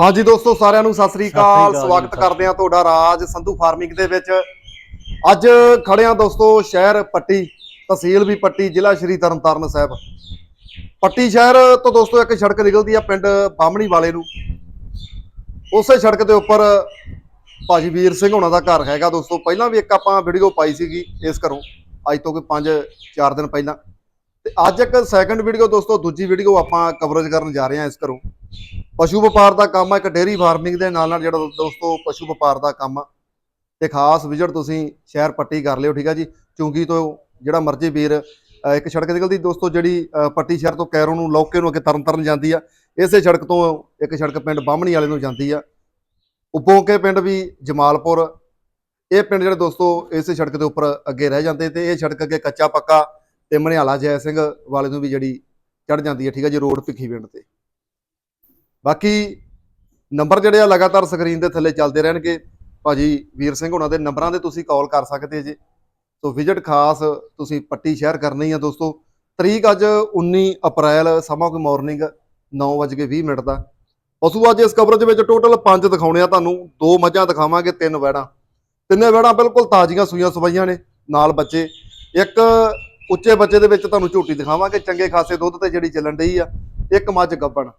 ਹਾਂਜੀ ਦੋਸਤੋ ਸਾਰਿਆਂ ਨੂੰ ਸਤਿ ਸ੍ਰੀ ਅਕਾਲ ਸਵਾਗਤ ਕਰਦੇ ਹਾਂ ਤੁਹਾਡਾ ਰਾਜ ਸੰਧੂ ਫਾਰਮਿੰਗ ਦੇ ਵਿੱਚ। ਅੱਜ ਖੜੇ ਹਾਂ ਦੋਸਤੋ ਸ਼ਹਿਰ ਪੱਟੀ ਤਹਿਸੀਲ ਵੀ ਪੱਟੀ ਜ਼ਿਲ੍ਹਾ ਸ਼੍ਰੀ ਤਰਨਤਾਰਨ ਸਾਹਿਬ। ਪੱਟੀ ਸ਼ਹਿਰ ਤੋਂ ਦੋਸਤੋ ਇੱਕ ਸੜਕ ਨਿਕਲਦੀ ਆ ਪਿੰਡ ਬਾਹਮਣੀ ਵਾਲੇ ਨੂੰ। ਉਸੇ ਸੜਕ ਦੇ ਉੱਪਰ ਭਾਜੀ ਵੀਰ ਸਿੰਘ ਹੋਣਾ ਦਾ ਘਰ ਹੈਗਾ ਦੋਸਤੋ। ਪਹਿਲਾਂ ਵੀ ਇੱਕ ਆਪਾਂ ਵੀਡੀਓ ਪਾਈ ਸੀਗੀ ਇਸ ਘਰੋਂ ਅੱਜ ਤੋਂ ਕੋਈ 5-4 ਦਿਨ ਪਹਿਲਾਂ। ਤੇ ਅੱਜ ਇੱਕ ਸੈਕੰਡ ਵੀਡੀਓ ਦੋਸਤੋ ਦੂਜੀ ਵੀਡੀਓ ਆਪਾਂ ਕਵਰੇਜ ਕਰਨ ਜਾ ਰਹੇ ਹਾਂ ਇਸ ਘਰੋਂ। ਪਸ਼ੂ ਵਪਾਰ ਦਾ ਕੰਮ ਆ, ਇੱਕ ਡੇਅਰੀ ਫਾਰਮਿੰਗ ਦੇ ਨਾਲ ਨਾਲ ਜਿਹੜਾ ਦੋਸਤੋ, ਪਸ਼ੂ ਵਪਾਰ ਦਾ ਕੰਮ ਆ। ਤੇ ਖਾਸ ਵਿਜ਼ਿਟ ਤੁਸੀਂ ਸ਼ਹਿਰ ਪੱਟੀ ਕਰ ਲਿਓ, ਠੀਕ ਆ ਜੀ? ਚੁੰਗੀ ਤੋਂ ਜਿਹੜਾ ਮਰਜ਼ੀ ਵੀਰ ਇੱਕ ਸੜਕ ਨਿਕਲਦੀ, ਦੋਸਤੋ, ਜਿਹੜੀ, ਅਹ, ਪੱਟੀ ਸ਼ਹਿਰ ਤੋਂ ਕੈਰੋਂ ਨੂੰ, ਲੌਕੇ ਨੂੰ ਅੱਗੇ ਤਰਨ ਤਰਨ ਜਾਂਦੀ ਆ। ਇਸੇ ਸੜਕ ਤੋਂ ਇੱਕ ਸੜਕ ਪਿੰਡ ਬਾਹਮਣੀ ਵਾਲੇ ਨੂੰ ਜਾਂਦੀ ਆ। ਉਪੋਂ ਕੇ ਪਿੰਡ ਵੀ ਜਮਾਲਪੁਰ। ਇਹ ਪਿੰਡ ਜਿਹੜੇ ਦੋਸਤੋ, ਇਸੇ ਸੜਕ ਦੇ ਉੱਪਰ ਅੱਗੇ ਰਹਿ ਜਾਂਦੇ ਤੇ ਇਹ ਸੜਕ ਅੱਗੇ ਕੱਚਾ ਪੱਕਾ ਤੇ ਮਨਿਆਲਾ ਜੈ ਸਿੰਘ ਵਾਲੇ ਨੂੰ ਵੀ ਜਿਹੜੀ ਚੜ ਜਾਂਦੀ ਹੈ ਠੀਕ ਹੈ ਜੀ, ਰੋਡ ਭਿੱਖੀ ਪਿੰਡ ਤੇ। ਬਾਕੀ ਨੰਬਰ ਜਿਹੜੇ ਆ ਲਗਾਤਾਰ ਸਕਰੀਨ ਦੇ ਥੱਲੇ ਚੱਲਦੇ ਰਹਿਣਗੇ। ਭਾਜੀ ਵੀਰ ਸਿੰਘ ਉਹਨਾਂ ਦੇ ਨੰਬਰਾਂ ਤੇ ਤੁਸੀਂ ਕਾਲ ਕਰ ਸਕਦੇ ਜੇ। ਸੋ ਵਿਜ਼ਿਟ ਖਾਸ ਤੁਸੀਂ ਪੱਟੀ ਸ਼ੇਅਰ ਕਰਨੀ ਆ ਦੋਸਤੋ। ਤਰੀਕ ਅੱਜ 19 ਅਪ੍ਰੈਲ, ਸਮਾਂ ਕੋਈ ਮਾਰਨਿੰਗ 9:20 ਮਿੰਟ ਦਾ। ਪਸ਼ੂ ਅੱਜ ਇਸ ਕਵਰੇਜ ਵਿੱਚ ਟੋਟਲ 5 ਦਿਖਾਉਣੇ ਆ ਤੁਹਾਨੂੰ। ਦੋ ਮੱਝਾਂ ਦਿਖਾਵਾਂਗੇ, ਤਿੰਨ ਵੈੜਾਂ। ਤਿੰਨੇ ਵੈੜਾਂ ਬਿਲਕੁਲ ਤਾਜ਼ੀਆਂ ਸੂਈਆਂ ਸਵਾਈਆਂ ਨੇ ਨਾਲ ਬੱਚੇ। ਇੱਕ ਉੱਚੇ ਬੱਚੇ ਦੇ ਵਿੱਚ ਤੁਹਾਨੂੰ ਝੋਟੀ ਦਿਖਾਵਾਂਗੇ, ਚੰਗੇ ਖਾਸੇ ਦੁੱਧ ਤੇ ਜਿਹੜੀ ਚੱਲਣ ਡਈ ਆ। ਇੱਕ ਮੱਝ ਗੱਬਣ।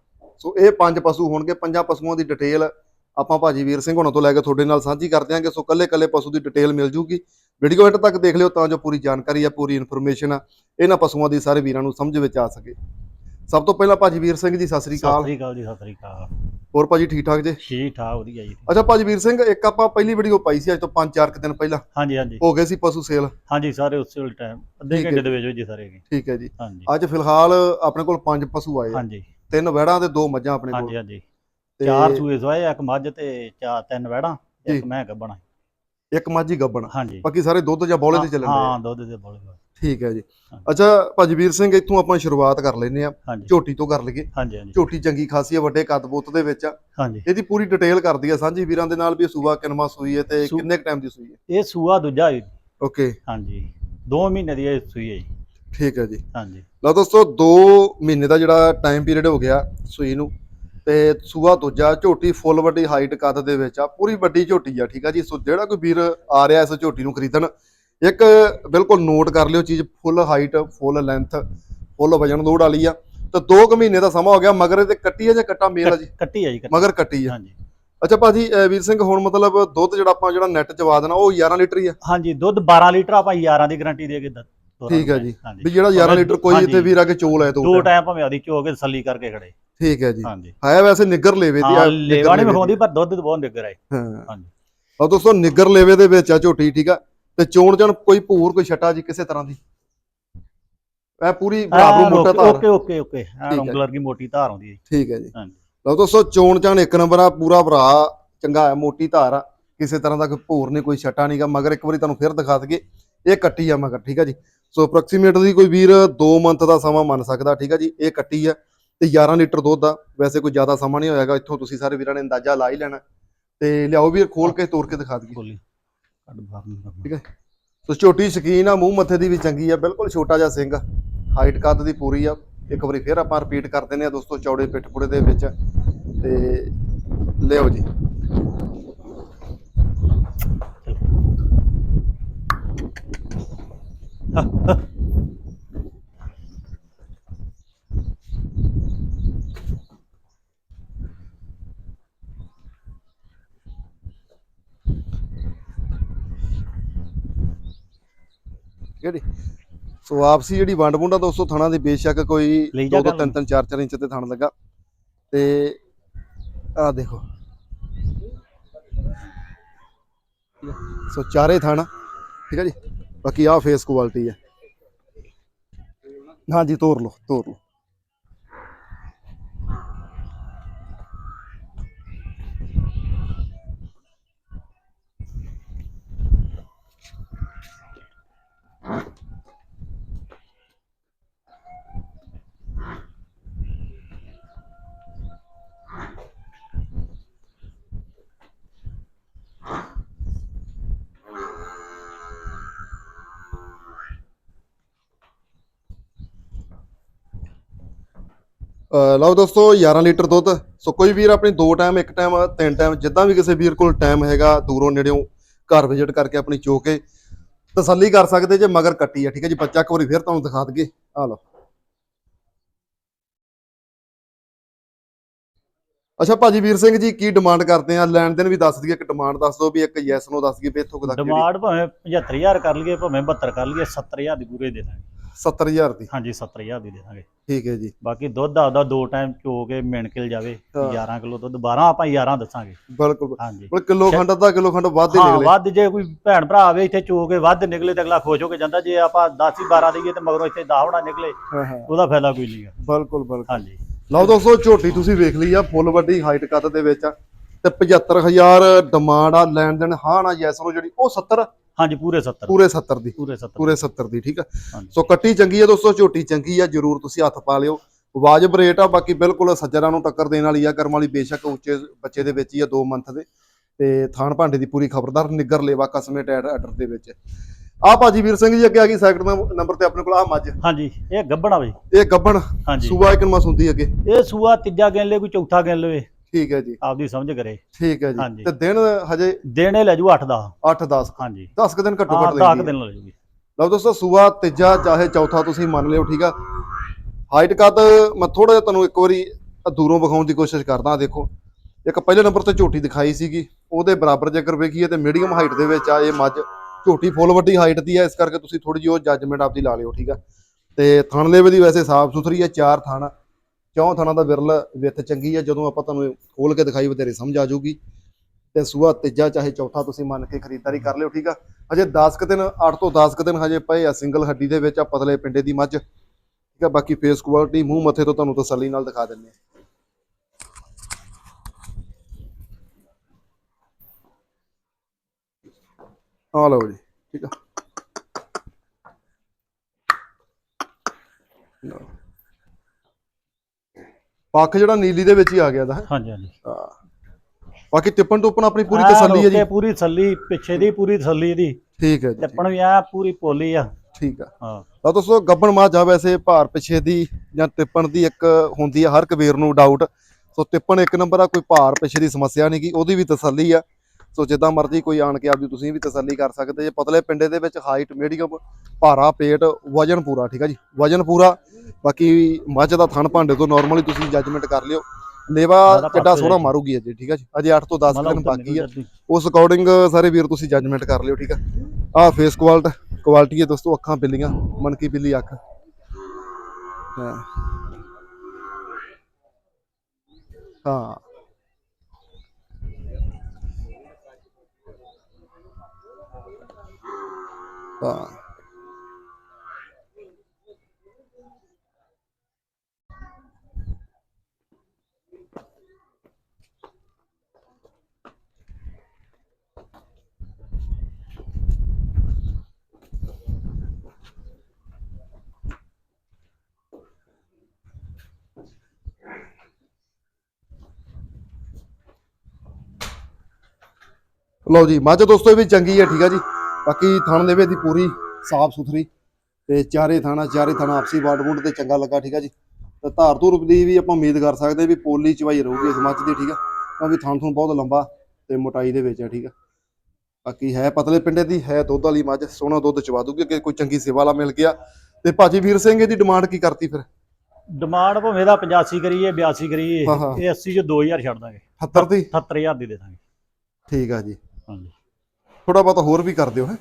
ਸੋ ਇਹ ਪੰਜ ਪਸ਼ੂ ਹੋਣਗੇ ਪੰਜਾਂ ਪਸ਼ੂਆਂ ਦੀ ਡਿਟੇਲ ਆਪਾਂ ਭਾਜੀ ਵੀਰ ਸਿੰਘ ਹੁਣਾਂ ਤੋਂ ਲੈ ਕੇ ਤੁਹਾਡੇ ਨਾਲ ਸਾਂਝੀ ਕਰ ਦਿਆਂਗੇ। ਸੋ ਕੱਲੇ ਕੱਲੇ ਪਸ਼ੂ ਦੀ ਡਿਟੇਲ ਮਿਲ ਜੂਗੀ। ਵੀਡੀਓ ਐਂਡ ਤੱਕ ਦੇਖ ਲਿਓ ਤਾਂ ਜੋ ਪੂਰੀ ਜਾਣਕਾਰੀ ਆ ਪੂਰੀ ਇਨਫੋਰਮੇਸ਼ਨ ਆ ਇਹਨਾਂ ਪਸ਼ੂਆਂ ਦੀ ਸਾਰੇ ਵੀਰਾਂ ਨੂੰ ਸਮਝ ਵਿੱਚ ਆ ਸਕੇ। ਸਭ ਤੋਂ ਪਹਿਲਾਂ ਭਾਜੀ ਵੀਰ ਸਿੰਘ ਜੀ ਸਤਿ ਸ੍ਰੀ ਸਤਿ ਅਕਾਲ ਸ੍ਰੀ ਅਕਾਲ ਜੀ ਸਤਿ ਸ੍ਰੀ ਅਕਾਲ। ਹੋਰ ਭਾਜੀ ਠੀਕ ਠਾਕ ਜੇ? ਠੀਕ ਠਾਕ ਵਧੀਆ ਜੀ। ਅੱਛਾ ਭਾਜੀ ਵੀਰ ਸਿੰਘ ਇੱਕ ਆਪਾਂ ਪਹਿਲੀ ਵੀਡੀਓ ਪਾਈ ਸੀ ਅੱਜ ਤੋਂ 5-4 ਦਿਨ ਪਹਿਲਾਂ। ਹਾਂਜੀ ਹਾਂਜੀ। ਹੋ ਗਏ ਸੀ ਪਸ਼ੂ ਸੇਲ ਹਾਂਜੀ ਸਾਰੇ ਉਸੇ ਵੇਲੇ ਟਾਈਮ ਅੱਧੇ ਘੰਟੇ ਦੇ ਵਿੱਚ ਹੀ ਸਾਰੇ ਠੀਕ ਹੈ ਜੀ। ਅੱਜ ਫਿਲਹਾਲ ਆਪਣੇ ਕੋਲ ਪੰਜ ਪਸ਼ੂ ਆਏ। ਹਾਂਜੀ। ਤਿੰਨ ਵਹਿੜਾਂ ਤੇ ਦੋ ਮੱਝਾਂ ਆਪਣੇ ਹਾਂਜੀ ਕੋਲ। ਹਾਂਜੀ ਤੇ ਚਾਰ ਸੂਏ ਸਵਾਏ ਇੱਕ ਮੱਝ ਤੇ ਚਾਰ ਤਿੰਨ ਵੈੜਾਂ। ਇੱਕ ਮੈਂ ਗੱਬਣਾ। ਇੱਕ ਮੱਝ ਹੀ ਗੱਬਣ। ਹਾਂਜੀ। ਬਾਕੀ ਸਾਰੇ ਦੁੱਧ ਜਾਂ ਬੌਲੇ ਤੇ ਚੱਲਣ ਦੇ ਹਾਂ ਦੁੱਧ ਦੇ ਬੋਲੇ ਠੀਕ ਹੈ ਜੀ। ਹਾਂਜੀ। ਅੱਛਾ ਭਾਜੀ ਵੀਰ ਸਿੰਘ ਇੱਥੋਂ ਆਪਾਂ ਸ਼ੁਰੂਆਤ ਕਰ ਲੈਨੇ ਆ ਹਾਂਜੀ। ਝੋਟੀ ਤੋਂ ਕਰ ਲਈਏ। ਹਾਂਜੀ ਹਾਂਜੀ। ਝੋਟੀ ਚੰਗੀ ਖਾਸੀ ਆ ਵੱਡੇ ਕੱਦ ਬੁੱਤ ਦੇ ਵਿੱਚ ਆ। ਹਾਂਜੀ। ਇਹਦੀ ਪੂਰੀ ਡਿਟੇਲ ਕਰਦੀ ਆ ਸਾਂਝੀ ਵੀਰਾਂ ਦੇ ਨਾਲ ਵੀ ਇਹ ਸੂਆ ਕਿਨਮਾ ਸੂਈ ਹੈ ਤੇ ਕਿੰਨੇ ਕ ਟਾਈਮ ਦੀ ਸੂਈ ਹੈ? ਇਹ ਸੂਆ ਦੂਜਾ ਹੈ ਓਕੇ ਹਾਂਜੀ। 2 ਮਹੀਨੇ ਦੀ ਇਹ ਸੂਈ ਹੈ ਜੀ। ਠੀਕ ਹੈ ਜੀ। ਹਾਂਜੀ। ਲਓ ਦੋਸਤੋ 2 ਮਹੀਨੇ ਦਾ ਜਿਹੜਾ ਟਾਈਮ ਪੀਰੀਅਡ ਹੋ ਗਿਆ ਸੂਈ ਨੂੰ ਤੇ ਸੂਆ ਦੂਜਾ ਝੋਟੀ ਫੁੱਲ ਵੱਡੀ ਹਾਈਟ ਕੱਦ ਦੇ ਵਿੱਚ ਆ ਪੂਰੀ ਵੱਡੀ ਝੋਟੀ ਆ ਠੀਕ ਆ ਜੀ। ਸੋ ਜਿਹੜਾ ਕੋਈ ਵੀਰ ਆ ਰਿਹਾ ਇਸ ਝੋਟੀ ਨੂੰ ਖਰੀਦਣ ਇੱਕ ਬਿਲਕੁਲ ਨੋਟ ਕਰ ਲਿਓ ਚੀਜ਼ ਫੁੱਲ ਹਾਈਟ ਫੁੱਲ ਲੈਂਥ ਫੁੱਲ ਵਜਨ ਲੋੜ ਵਾਲੀ ਆ। ਤੇ 2 ਕੁ ਮਹੀਨੇ ਦਾ ਸਮਾਂ ਹੋ ਗਿਆ ਮਗਰ ਇਹ ਕੱਟੀ ਆ ਜਾਂ ਕੱਟਾ ਮੇਲ ਆ ਜੀ? ਕੱਟੀ ਹੈ ਜੀ। ਮਗਰ ਕੱਟੀ ਆ। ਹਾਂਜੀ। ਅੱਛਾ ਭਾਜੀ ਵੀਰ ਸਿੰਘ ਹੁਣ ਮਤਲਬ ਦੁੱਧ ਜਿਹੜਾ ਆਪਾਂ ਜਿਹੜਾ ਨੈਟ ਚ ਵਾ ਦੇਣਾ ਉਹ 11 ਲੀਟਰ ਹੀ ਆ? ਹਾਂਜੀ ਦੁੱਧ 12 ਲੀਟਰ ਆਪਾਂ 11 ਦੀ ਗਾਰੰਟੀ ਦੇ ਕੇ ਠੀਕ ਹੈ। ਜੀ। ਵੀ ਜਿਹੜਾ 11 ਲੀਟਰ ਕੋਈ। ਇੱਥੇ ਵੀਰ ਆ ਕੇ ਚੋਲ ਹੈ ਦੋ ਦੋ ਟਾਈਮ ਭਾਵੇਂ ਆਦੀ ਚੋ ਕੇ ਤਸੱਲੀ ਕਰਕੇ ਖੜੇ। ਠੀਕ ਹੈ ਜੀ। ਹਾਂਜੀ। ਹੈ ਵੈਸੇ ਨਿੱਗਰ ਲੇਵੇ ਦੀ ਆ, ਲੇਵਾ ਨਹੀਂ। ਵਿਖਾਉਂਦੀ ਪਰ ਦੁੱਧ ਬਹੁਤ ਨਿੱਗਰ ਹੈ। ਹਾਂ। ਹਾਂਜੀ। ਆ ਦੋਸਤੋ ਨਿੱਗਰ ਲੇਵੇ ਦੇ ਵਿੱਚ ਆ ਝੋਟੀ ਠੀਕ ਆ। ਤੇ ਚੋਣ ਜਣ ਕੋਈ ਭੂਰ ਕੋਈ ਛਟਾ ਜੀ ਕਿਸੇ ਤਰ੍ਹਾਂ ਦੀ। ਇਹ ਪੂਰੀ ਬਰਾਬਰ ਮੋਟਾ ਧਾਰ। Okay okay okay. ਹੈ। ਉਂਗਲਰ ਦੀ ਮੋਟੀ ਧਾਰ ਆਉਂਦੀ ਹੈ ਠੀਕ ਹੈ ਜੀ। ਹਾਂਜੀ। ਲਓ ਦੋਸਤੋ ਚੋਣ ਚਾਣ ਇੱਕ ਨੰਬਰ ਆ ਪੂਰਾ ਭਰਾ ਚੰਗਾ ਹੈ ਮੋਟੀ ਧਾਰ ਆ। ਕਿਸੇ ਤਰ੍ਹਾਂ ਦਾ ਕੋਈ ਭੂਰ ਨਹੀਂ ਕੋਈ ਛਟਾ ਨਹੀਂਗਾ ਮਗਰ ਇੱਕ ਵਾਰੀ ਤੁਹਾਨੂੰ ਫਿਰ ਦਿਖਾ ਦਈਏ। ਇਹ ਕੱਟੀ ਆ ਮਗਰ ਠੀਕ ਆ ਜੀ। ਸੋ ਅਪਰੋਕਸੀਮੇਟਲੀ ਕੋਈ ਵੀਰ 2 ਮੰਥ ਦਾ ਸਮਾਂ ਮੰਨ ਸਕਦਾ ਠੀਕ ਆ ਜੀ? ਇਹ ਕੱਟੀ ਆ ਤੇ 11 ਲੀਟਰ ਦੁੱਧ ਆ ਵੈਸੇ ਕੋਈ ਜ਼ਿਆਦਾ ਸਮਾਂ ਨਹੀਂ ਹੋਏਗਾ ਇੱਥੋਂ ਤੁਸੀਂ ਸਾਰੇ ਵੀਰਾਂ ਨੇ ਅੰਦਾਜ਼ਾ ਲਾ ਹੀ ਲੈਣਾ। ਤੇ ਲਿਆਓ ਵੀਰ ਖੋਲ ਕੇ ਤੋੜ ਕੇ ਦਿਖਾ ਦਈਏ। ਠੀਕ ਹੈ ਸੋ ਛੋਟੀ ਸ਼ਕੀਨ ਆ ਮੂੰਹ ਮੱਥੇ ਦੀ ਵੀ ਚੰਗੀ ਆ ਬਿਲਕੁਲ ਛੋਟਾ ਜਿਹਾ ਸਿੰਘ ਹਾਈਟ ਕੱਦ ਦੀ ਪੂਰੀ ਆ। ਇੱਕ ਵਾਰੀ ਫੇਰ ਆਪਾਂ ਰਿਪੀਟ ਕਰ ਦਿੰਦੇ ਆ ਦੋਸਤੋ ਚੌੜੇ ਪਿੱਠ ਪੁੜੇ ਦੇ ਵਿੱਚ। ਤੇ ਲਿਓ ਜੀ। ਸੋ ਆਪਸੀ ਜਿਹੜੀ ਵੰਡ ਵੁੰਡਾ ਦੋਸਤੋ ਥਣਾ ਦੀ ਬੇਸ਼ੱਕ ਕੋਈ ਲਈ ਜਾ 2 ਤੋਂ ਗੱਲ 3 3 4 4 ਇੰਚ ਤੇ ਥਣ ਲੱਗਾ। ਤੇ ਆ ਦੇਖੋ। ਸੋ ਚਾਰੇ ਥਣ। ਠੀਕ ਹੈ ਜੀ? ਬਾਕੀ ਆ ਫੇਸ ਕੁਆਲਿਟੀ ਹੈ। ਹਾਂਜੀ ਤੋਰ ਲਓ ਤੋਰ ਲਓ। ਲਓ ਦੋਸਤੋ 11 ਲੀਟਰ ਦੁੱਧ। ਸੋ ਕੋਈ ਵੀਰ ਆਪਣੀ ਦੋ ਟਾਈਮ ਇੱਕ ਟਾਈਮ ਤਿੰਨ ਟਾਈਮ ਜਿੱਦਾਂ ਵੀ ਕਿਸੇ ਵੀਰ ਕੋਲ ਟਾਈਮ ਹੈਗਾ, ਦੂਰੋਂ ਨੇੜਿਓਂ ਘਰ ਵਿਜ਼ਿਟ ਕਰਕੇ ਆਪਣੀ ਚੋ ਕੇ ਤਸੱਲੀ ਕਰ ਸਕਦੇ ਜੇ, ਮਗਰ ਕੱਟੀ ਆ, ਠੀਕ ਹੈ ਜੀ? ਬੱਚਾ ਇੱਕ ਵਾਰੀ ਫਿਰ ਤੁਹਾਨੂੰ ਦਿਖਾ ਦਈਏ। ਆ ਲਓ। ਅੱਛਾ, ਭਾਜੀ ਵੀਰ ਸਿੰਘ ਜੀ, ਕੀ ਡਿਮਾਂਡ ਕਰਦੇ ਆ? ਲੈਣ ਦੇਣ ਵੀ ਦੱਸ ਦਈਏ ਕਿ ਡਿਮਾਂਡ ਦੱਸ ਦਿਓ ਵੀ, ਇੱਕ ਯੈਸ ਨੋ ਦੱਸ ਦਈਏ, ਵੀ ਇੱਥੋਂ ਤੱਕ ਡਿਮਾਂਡ ਭਾਵੇਂ 75000 ਕਰ ਲਈਏ, ਭਾਵੇਂ 72 ਕਰ ਲਈਏ 70000 ਦੀ ਪੂਰੇ ਦੇ ਦਾਂਗੇ। 70000 ਦੀ। ਹਾਂਜੀ 70000 ਦੀ ਦੇ ਦਾਂਗੇ। ਠੀਕ ਹੈ ਜੀ। ਬਾਕੀ ਦੁੱਧ ਆਪਦਾ ਦੋ ਟਾਈਮ ਚੋ ਕੇ ਮਿਣ ਕੇ ਜਾਵੇ ਹਾਂ। 11 ਕਿਲੋ ਦੁੱਧ 12 ਆਪਾਂ 11 ਦੱਸਾਂਗੇ। ਬਿਲਕੁਲ। ਹਾਂਜੀ। ਬਿਲਕੁਲ ਕਿਲੋ ਖੰਡ ਅੱਧਾ ਕਿਲੋ ਖੰਡ ਵੱਧ ਹੀ ਹਾਂ ਨਿਕਲੇ। ਵੱਧ ਜੇ ਕੋਈ ਭੈਣ ਭਰਾ ਆਵੇ ਇੱਥੇ ਚੋ ਕੇ ਵੱਧ ਨਿਕਲੇ ਤੇ ਅਗਲਾ ਖੁਸ਼ ਹੋ ਕੇ ਜਾਂਦਾ ਜੇ ਆਪਾਂ 10 ਹੀ 12 ਦਈਏ ਤੇ ਮਗਰੋਂ ਇੱਥੇ 10 ਹੋਣਾ ਨਿਕਲੇ ਹਾਂ ਹਾਂ। ਉਹਦਾ ਫਾਇਦਾ ਕੋਈ ਨਹੀਂਗਾ ਬਿਲਕੁਲ ਬਿਲਕੁਲ। ਹਾਂਜੀ। ਲਓ ਦੋਸਤੋ ਝੋਟੀ ਤੁਸੀਂ ਵੇਖ ਲਈ ਆ ਫੁੱਲ ਵੱਡੀ ਹਾਈਟ ਕੱਦ ਦੇ ਵਿੱਚ ਆ। ਤੇ 75000 ਡਿਮਾਂਡ ਆ ਲੈਣ ਦੇਣ ਹਾਂ ਨਾ ਯੈਸ ਨੂੰ ਜਿਹੜੀ ਉਹ 70 ਹਾਂਜੀ ਪੂਰੇ 70 ਪੂਰੇ 70 ਦੀ। ਪੂਰੇ 70 ਪੂਰੇ 70 ਦੀ ਠੀਕ ਆ। ਸੋ ਕੱਟੀ ਚੰਗੀ ਆ ਦੋਸਤੋ ਝੋਟੀ ਚੰਗੀ ਆ ਜਰੂਰ ਤੁਸੀਂ ਹੱਥ ਪਾ ਲਿਓ। ਵਾਜਬ ਰੇਟ ਆ ਬਾਕੀ ਬਿਲਕੁਲ ਸੱਜਰਾਂ ਨੂੰ ਟੱਕਰ ਦੇਣ ਵਾਲੀ ਆ ਕਰਮ ਵਾਲੀ ਬੇਸ਼ੱਕ ਉੱਚੇ ਬੱਚੇ ਦੇ ਵਿੱਚ ਹੀ ਆ 2 ਮੰਥ ਦੇ। ਤੇ ਥਾਣ ਭਾਂਡੇ ਦੀ ਪੂਰੀ ਖਬਰਦਾਰ ਨਿੱਗਰ ਲੇਵਾ ਕਸਮੇ ਟੈਡ ਆਰਡਰ ਦੇ ਵਿੱਚ। ਆ ਭਾਜੀ ਵੀਰ ਸਿੰਘ ਜੀ ਅੱਗੇ ਆ ਗਈ ਸੈਕਟਰ ਨੰਬਰ ਤੇ ਆਪਣੇ ਕੋਲ ਆ ਮੱਝ। ਹਾਂਜੀ ਇਹ ਗੱਬਣਾ ਬਈ। ਇਹ ਗੱਬਣ? ਹਾਂਜੀ। ਸੂਆ ਇੱਕ ਮਸ ਹੁੰਦੀ ਅੱਗੇ। ਇਹ ਸੂਆ ਤੀਜਾ ਲੈ ਕੋਈ ਚੌਥਾ ਲਵੇ। ਠੀਕ ਹੈ ਜੀ। ਆਪਦੀ ਸਮਝ ਕਰੇ। ਠੀਕ ਹੈ ਜੀ। ਹਾਂਜੀ। ਤੇ ਦਿਨ ਹਜੇ ਦੇਣੇ ਲੈ ਜੂ 8 ਦਾ 8 10 ਹਾਂਜੀ। 10 ਕੁ ਦਿਨ ਘੱਟੋ ਹਾਂ ਘੱਟ 10 ਲੈਂਦੀ ਹੈ। ਦਿਨ ਲੈ ਜੂਗੀ। ਲਓ ਦੋਸਤੋ ਸੂਆ ਤੀਜਾ ਚਾਹੇ ਚੌਥਾ ਤੁਸੀਂ ਮੰਨ ਲਿਓ ਠੀਕ ਆ। ਹਾਈਟ ਕੱਦ ਮੈਂ ਥੋੜਾ ਜਿਹਾ ਤੁਹਾਨੂੰ ਇੱਕ ਵਾਰੀ ਦੂਰੋਂ ਵਿਖਾਉਣ ਦੀ ਕੋਸ਼ਿਸ਼ ਕਰਦਾ ਦੇਖੋ। ਇੱਕ ਪਹਿਲੇ ਨੰਬਰ ਤੇ ਝੋਟੀ ਦਿਖਾਈ ਸੀਗੀ ਉਹਦੇ ਬਰਾਬਰ ਜੇਕਰ ਵੇਖੀਏ ਤੇ ਮੀਡੀਅਮ ਹਾਈਟ ਦੇ ਵਿੱਚ ਆ ਇਹ ਮੱਝ। ਝੋਟੀ ਫੁੱਲ ਵੱਡੀ ਹਾਈਟ ਦੀ ਆ ਇਸ ਕਰਕੇ ਤੁਸੀਂ ਥੋੜੀ ਜਿਹੀ ਉਹ ਜੱਜਮੈਂਟ ਆਪਦੀ ਲਾ ਲਿਓ ਠੀਕ ਆ। ਤੇ ਥਣ ਲੇਵੇ ਦੀ ਵੈਸੇ ਸਾਫ਼ ਸੁਥਰੀ ਆ ਚਾਰ ਥਣ ਚੌਂ ਥਣਾਂ ਦਾ ਵਿਰਲ ਵਿੱਥ ਚੰਗੀ ਆ, ਜਦੋਂ ਆਪਾਂ ਤੁਹਾਨੂੰ ਖੋਲ ਕੇ ਦਿਖਾਈ ਬਤੇਰੇ ਸਮਝ ਆ ਜਾਊਗੀ। ਤੇ ਸੂਆ ਤੀਜਾ ਚਾਹੇ ਚੌਥਾ ਤੁਸੀਂ ਮੰਨ ਕੇ ਖਰੀਦਦਾਰੀ ਕਰ ਲਿਓ, ਠੀਕ ਆ? ਹਜੇ 10 ਕੁ ਦਿਨ 8 ਤੋਂ 10 ਕੁ ਦਿਨ ਹਜੇ ਪਏ ਆ ਸਿੰਗਲ ਹੱਡੀ ਦੇ ਵਿੱਚ, ਆ ਪਤਲੇ ਪਿੰਡੇ ਦੀ ਮੱਝ, ਠੀਕ ਆ? ਬਾਕੀ ਫੇਸ ਕੁਆਲਿਟੀ ਮੂੰਹ ਮੱਥੇ ਤੋਂ ਤੁਹਾਨੂੰ ਤਸੱਲੀ ਨਾਲ ਦਿਖਾ ਦਿੰਨੇ ਆ। ਆ ਲਓ ਜੀ, ਠੀਕ ਆ? ਪੱਖ ਜਿਹੜਾ ਨੀਲੀ ਦੇ ਵਿੱਚ ਹੀ ਆ ਗਿਆ ਦਾ ਹਾਂਜੀ ਹਾਂਜੀ। ਬਾਕੀ ਟਿੱਪਣ ਟੁੱਪਣ ਆਪਣੀ ਪੂਰੀ ਤਸੱਲੀ ਹੈ ਜੀ। okay, ਪੂਰੀ ਤਸੱਲੀ ਪਿੱਛੇ ਦੀ ਪੂਰੀ ਤਸੱਲੀ ਇਹਦੀ। ਠੀਕ ਹੈ ਜੀ। ਟੱਪਣ ਵੀ ਆ ਪੂਰੀ ਪੋਲੀ ਆ। ਠੀਕ ਆ। ਹਾਂ। ਤਾਂ ਦੋਸਤੋ ਗੱਬਣ ਮਾਝ ਆ ਵੈਸੇ ਭਾਰ ਪਿਛੇ ਦੀ ਜਾਂ ਟਿੱਪਣ ਦੀ ਇੱਕ ਹੁੰਦੀ ਆ ਹਰ ਕਬੀਰ ਨੂੰ ਡਾਊਟ ਸੋ ਟਿੱਪਣ ਇੱਕ ਨੰਬਰ ਆ ਕੋਈ ਭਾਰ ਪਿਛੇ ਦੀ ਸਮੱਸਿਆ ਨਹੀਂ ਗੀ ਉਹਦੀ ਵੀ ਤਸੱਲੀ ਆ। ਸੋ ਜਿੱਦਾਂ ਮਰਜ਼ੀ ਕੋਈ ਆਣ ਕੇ ਆਪਦੀ ਤੁਸੀਂ ਵੀ ਤਸੱਲੀ ਕਰ ਸਕਦੇ ਜੇ ਪਤਲੇ ਪਿੰਡੇ ਦੇ ਵਿੱਚ ਹਾਈਟ ਮੀਡੀਅਮ ਭਾਰਾ ਪੇਟ ਵਜਨ ਪੂਰਾ ਠੀਕ ਆ ਜੀ? ਵਜਨ ਪੂਰਾ ਬਾਕੀ ਮੱਝ ਦਾ ਥਣ ਭਾਂਡੇ ਤੋਂ ਨਾਰਮਲੀ ਤੁਸੀਂ ਜੱਜਮੈਂਟ ਕਰ ਲਿਓ। ਲੇਵਾ ਕਿੱਡਾ ਸੋਹਣਾ। ਮਾਰੂਗੀ ਅੱਜ ਠੀਕ ਆ ਜੀ? ਅਜੇ 8 ਤੋਂ 10 ਮਤਲਬ ਦਿਨ ਬਾਕੀ ਆ। ਉਸ ਅਕੋਰਡਿੰਗ ਸਾਰੇ ਵੀਰ ਤੁਸੀਂ ਜੱਜਮੈਂਟ ਕਰ ਲਿਓ ਠੀਕ ਆ? ਆ ਫੇਸ ਕੁਆਲਟ ਕੁਆਲਿਟੀ ਹੈ ਦੋਸਤੋ ਅੱਖਾਂ ਬਿੱਲੀਆਂ ਮਨਕੀ ਬਿੱਲੀ ਅੱਖ। ਹਾਂ। ਹਾਂ। ਹਾਂ ਲਓ ਜੀ ਮੱਝ ਦੋਸਤੋ ਇਹ ਵੀ ਚੰਗੀ ਹੈ ਠੀਕ ਆ ਜੀ। ਬਾਕੀ ਥਣ ਦੇਵੇ ਦੀ ਪੂਰੀ ਸਾਫ਼ ਸੁਥਰੀ ਤੇ ਚਾਰੇ ਥਾਣਾ ਚਾਰੇ ਥਾਣਾ ਆਪਸੀ ਵਾਰਡ ਵੁੱਡ ਤੇ ਚੰਗਾ ਲੱਗਾ ਠੀਕ ਆ ਜੀ। ਤੇ ਧਾਰ ਧੂਰ ਦੀ ਵੀ ਆਪਾਂ ਉਮੀਦ ਕਰ ਸਕਦੇ ਵੀ ਪੋਲੀ ਚਵਾਈ ਰਹੂਗੀ ਇਸ ਮੱਝ ਦੀ ਠੀਕ ਆ। ਕਿਉਂਕਿ ਥਣ ਥਣ ਬਹੁਤ ਲੰਬਾ ਤੇ ਮੋਟਾਈ ਦੇ ਵਿੱਚ ਆ ਠੀਕ ਆ। ਬਾਕੀ ਹੈ ਪਤਲੇ ਪਿੰਡੇ ਦੀ ਹੈ ਦੁੱਧ ਵਾਲੀ ਮੱਝ ਸੋਹਣਾ ਦੁੱਧ ਚਵਾ ਦੂਗੀ ਕਿ ਕੋਈ ਚੰਗੀ ਸੇਵਾ ਵਾਲਾ ਮਿਲ ਗਿਆ। ਤੇ ਭਾਜੀ ਵੀਰ ਸਿੰਘ ਇਹਦੀ ਡਿਮਾਂਡ ਕੀ ਕਰਤੀ ਫਿਰ? ਡਿਮਾਂਡ ਭਾਵੇਂ ਦਾ 85 ਕਰੀਏ 82 ਕਰੀਏ। ਇਹ 80 ਚ 2000 ਛੱਡ ਦਾਂਗੇ। 70 ਦੀ? 78000 ਦੀ ਦੇ ਦਾਂਗੇ। ਠੀਕ ਆ ਜੀ। ਹਾਂਜੀ। ਥੋੜਾ ਬਹੁਤ ਹੋਰ ਵੀ ਕਰ ਦਿਓ ਹੈ?